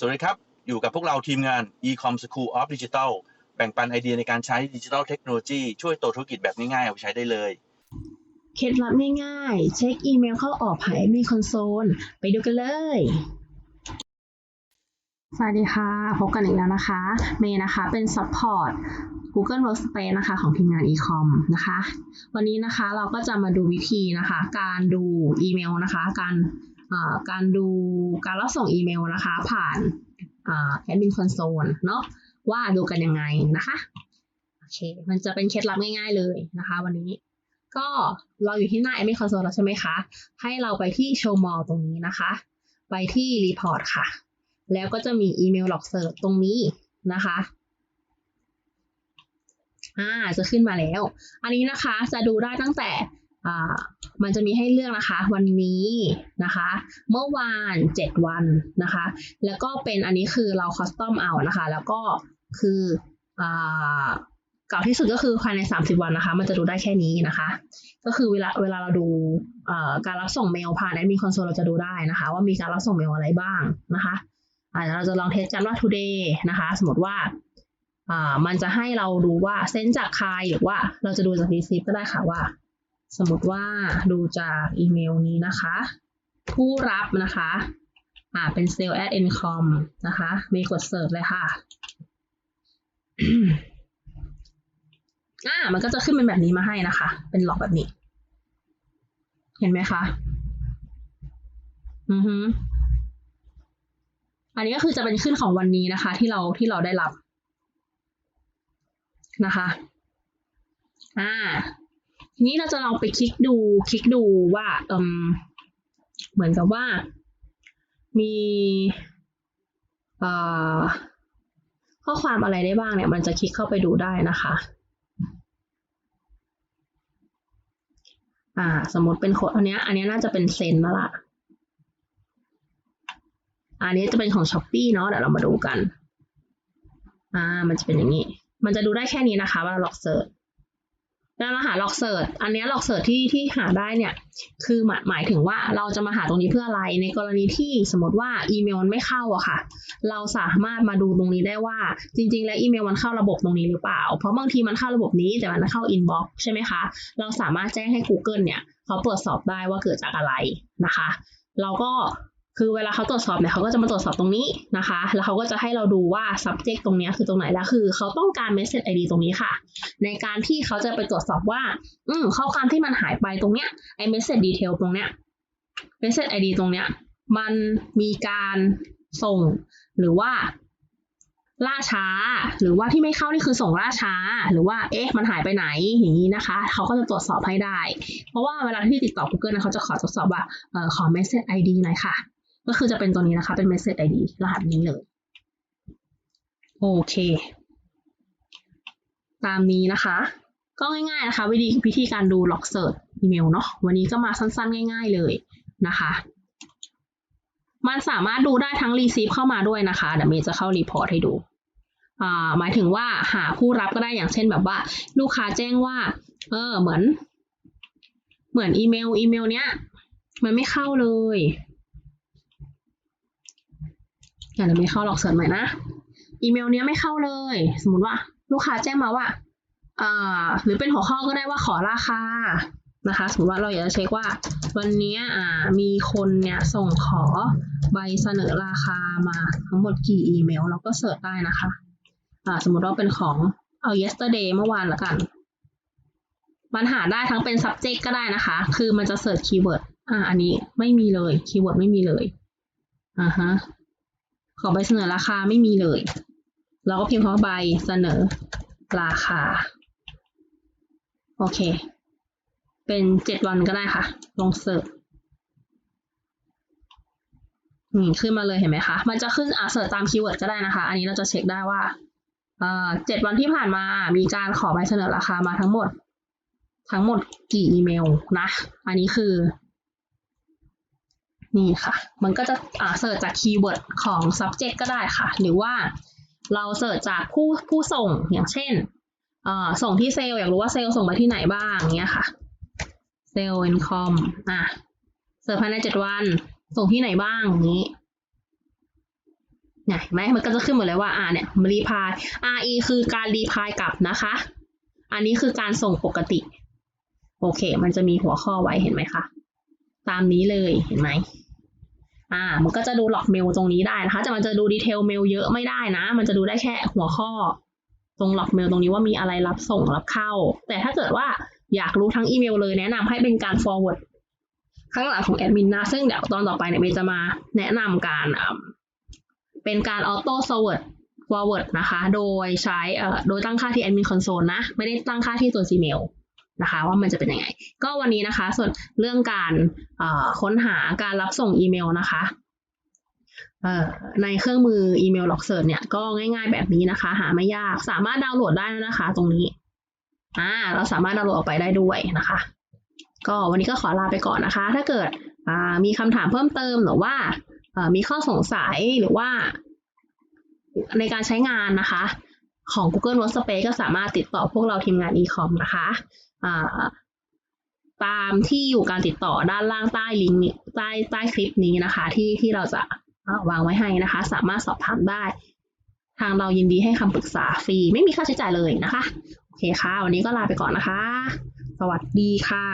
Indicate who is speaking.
Speaker 1: สวัสดีครับ อยู่กับพวกเราทีมงาน Ecom School of Digital แบ่งปันไอเดียในการใช้ดิจิทัลเทคโนโลยีช่วยตัวธุรกิจแบบง่ายๆ เอาไปใช้ได้เลย
Speaker 2: เคล็ดลับง่ายๆ เช็คอีเมลเข้าออกผ่านมีคอนโซล ไปดูกันเลย สวัสดีค่ะ พบกันอีกแล้วนะคะ เมย์นะคะเป็น Support Google Workspace นะคะของทีมงาน Ecom นะคะ วันนี้นะคะเราก็จะมาดูวิธีนะคะ การดูอีเมลนะคะ การเอ่อ การดูการรับส่งอีเมลนะคะ ผ่านแอดมินคอนโซลเนาะว่าดูกันยังไงนะคะโอเคมันจะเป็นเคล็ดลับง่ายๆเลยนะคะ วันนี้ก็เราอยู่ที่หน้า Admin Console แล้วใช่ไหมคะ ให้เราไปที่ Show More ตรงนี้นะคะ ไปที่ Report ค่ะ แล้วก็จะมีอีเมล log search ตรงนี้นะคะ อ่า จะขึ้นมาแล้ว อันนี้นะคะจะดูได้ตั้งแต่ มันจะมีให้เลือกนะคะ วันนี้นะคะ เมื่อวาน 7 วันนะคะ แล้วก็เป็นอันนี้คือเราคัสตอมเอานะคะ แล้วก็คือเก่าที่สุดก็คือภายใน 30 วันนะคะ มันจะดูได้แค่นี้นะคะ ก็คือเวลาเวลาเราดูการรับส่งเมลผ่านแอดมินคอนโซลเราจะดูได้นะคะ ว่ามีการรับส่งเมลอะไรบ้างนะคะอาเดี๋ยวเราจะลองเทสกันว่า today นะคะ สมมติว่ามันจะให้เราดูว่าเซ็นจากใครหรือว่าเราจะดูจาก receive ก็ได้ค่ะว่า สมมติว่าดูจากอีเมลนี้นะคะ ผู้รับนะคะอ่าเป็น sale at ncom นะคะมีกด search เลยค่ะอ่ามันก็จะขึ้นเป็นแบบนี้มาให้นะคะ เป็นหลอกแบบนี้ เห็นไหมคะ อือฮึอันนี้ก็คือจะเป็นขึ้นของวันนี้นะคะ ที่เราที่เราได้รับนะคะ อ่า ทีนี้เราจะลองไปคลิกดูคลิกดูว่าเอืมเหมือนกับว่า มีข้อความอะไรได้บ้างเนี่ย มันจะคลิกเข้าไปดูได้นะคะอ่า สมมติเป็นโค้ดอันเนี้ย อันเนี้ยน่าจะเป็นเซนแล้วล่ะ อันนี้จะเป็นของช้อปปีเนาะ เดี๋ยวเรามาดูกัน อ่า มันจะเป็นอย่างนี้ มันจะดูได้แค่นี้นะคะเวลาล็อกเซิร์ช แล้วเราหาล็อกเซิร์ชอันนี้ล็อกเซิร์ชที่ที่หาได้เนี่ย คือหมายหมายถึงว่าเราจะมาหาตรงนี้เพื่ออะไร ในกรณีที่สมมติว่าอีเมลมันไม่เข้าอะค่ะ เราสามารถมาดูตรงนี้ได้ว่า จริง ๆ แล้วอีเมลมันเข้าระบบตรงนี้หรือเปล่า เพราะบางทีมันเข้าระบบนี้แต่มันเข้าอินบ็อกซ์ใช่ไหมคะ เราสามารถแจ้งให้ Google เนี่ยเขาตรวจสอบได้ว่าเกิดจากอะไรนะคะ เราก็ คือเวลาเขาตรวจสอบเนี่ยเขาก็จะมาตรวจสอบตรงนี้นะคะ แล้วเขาก็จะให้เราดูว่า subject ตรงนี้คือตรงไหนแล้วคือ เขาต้องการ message ID ตรงนี้ค่ะ ในการที่เขาจะไปตรวจสอบว่า อืมข้อความที่มันหายไปตรงเนี้ยไอ้ message detail ตรงเนี้ย message ID ตรงเนี้ย มันมีการส่งหรือว่าล่าช้า หรือว่าที่ไม่เข้านี่คือส่งล่าช้า หรือว่าเอ๊ะมันหายไปไหนอย่างนี้นะคะ เขาก็จะตรวจสอบให้ได้ เพราะว่าเวลาที่ติดต่อ Google นะเขาจะขอตรวจสอบว่าเออขอ message ID หน่อยค่ะ ก็คือจะเป็นตัวนี้นะคะ เป็น message ID รหัสนี้เลย โอเค ตามนี้นะคะ ก็ง่ายๆนะคะ วิธีวิธีการดู log search อีเมลเนาะวันนี้ก็มาสั้นๆ ง่าย ๆเลยนะคะ มันสามารถดูได้ทั้ง receive เข้ามาด้วยนะคะเดี๋ยวเมย์จะเข้า report ให้ดูหมายถึงว่าหาผู้รับก็ได้อย่างเช่นแบบว่า ลูกค้าแจ้งว่า เออเหมือน เหมือนอีเมลอีเมลเนี้ย มันไม่เข้าเลย เดี๋ยวไม่เข้าหรอกเสิร์ชใหม่นะ อีเมลเนี้ยไม่เข้าเลย สมมติว่า ลูกค้าแจ้งมาว่าอ่าหรือเป็นหัวข้อก็ได้ว่าขอราคานะคะ สมมติว่าเราอยากจะเช็คว่า วันนี้อ่ามีคนเนี่ยส่งขอใบเสนอราคามาทั้งหมดกี่อีเมล เราก็เสิร์ชได้นะคะอ่าสมมติว่าเป็นของเอา yesterday เมื่อวานละกัน มันหาได้ทั้งเป็น subject ก็ได้นะคะ คือมันจะเสิร์ชคีย์เวิร์ดอ่าอันนี้ไม่มีเลยคีย์เวิร์ดไม่มีเลยอ่าฮะ ขอใบเสนอราคาไม่มีเลย เราก็พิมพ์คำว่าใบเสนอราคา โอเค เป็นเจ็ดวันก็ได้ค่ะลองเสิร์ชขึ้นมาเลยเห็นไหมคะ มันจะขึ้นอ่าเสิร์ชตามคีย์เวิร์ดก็ได้นะคะ อันนี้เราจะเช็คได้ว่าเออเจ็ดวันที่ผ่านมา มีการขอใบเสนอราคามาทั้งหมด ทั้งหมดกี่อีเมลนะ อันนี้คือ นี่ค่ะ มันก็จะอ่าเสิร์ชจากคีย์เวิร์ดของ subject ก็ได้ค่ะ หรือว่าเราเสิร์ชจากผู้ผู้ส่งอย่างเช่นอ่อส่งที่เซลล์อยากรู้ว่าเซลล์ส่งมาที่ไหนบ้างเงี้ยค่ะเซลล์ income อะเสิร์ชภายในเจ็ดวัน ส่งที่ไหนบ้างอย่างนี้เนี่ยเห็นไหมมันก็จะขึ้นหมดเลยว่าอ่าเนี่ยรีพาย RE คือการรีพายกลับนะคะ อันนี้คือการส่งปกติ โอเค มันจะมีหัวข้อไว้เห็นไหมคะ ตามนี้เลยเห็นไหม อ่า มันก็จะดูหลอกเมลตรงนี้ได้นะคะ แต่มันจะดูดีเทลเมลเยอะไม่ได้นะ มันจะดูได้แค่หัวข้อ ตรงหลอกเมลตรงนี้ว่ามีอะไรรับส่งรับเข้า แต่ถ้าเกิดว่าอยากรู้ทั้งอีเมลเลยแนะนำให้เป็นการ forward ข้างหลังของแอดมินนะ ซึ่งเดี๋ยวตอนต่อไปเนี่ยเมย์จะมาแนะนำการเป็นการ auto forward forward นะคะ โดยใช้เอ่อโดยตั้งค่าที่ admin console นะ ไม่ได้ตั้งค่าที่ตัว Gmail นะคะว่ามันจะเป็นยังไง ก็วันนี้นะคะ ส่วนเรื่องการค้นหาการรับส่งอีเมลนะคะในเครื่องมืออีเมล log search เนี่ยก็ง่ายๆแบบนี้นะคะ หาไม่ยากสามารถดาวน์โหลดได้นะคะ ตรงนี้อ่าเราสามารถดาวน์โหลดออกไปได้ด้วยนะคะ ก็วันนี้ก็ขอลาไปก่อนนะคะ ถ้าเกิดมีคำถามเพิ่มเติมหรือว่ามีข้อสงสัยหรือว่าในการใช้งานนะคะ ของ Google Workspace ก็สามารถติดต่อพวกเราทีมงาน e-com นะคะตามที่อยู่การติดต่อด้านล่างใต้ลิงก์ใต้ใต้คลิปนี้นะคะ ที่ที่เราจะวางไว้ให้นะคะ สามารถสอบถามได้ ทางเรายินดีให้คำปรึกษาฟรี ไม่มีค่าใช้จ่ายเลยนะคะ โอเคค่ะ วันนี้ก็ลาไปก่อนนะคะ สวัสดีค่ะ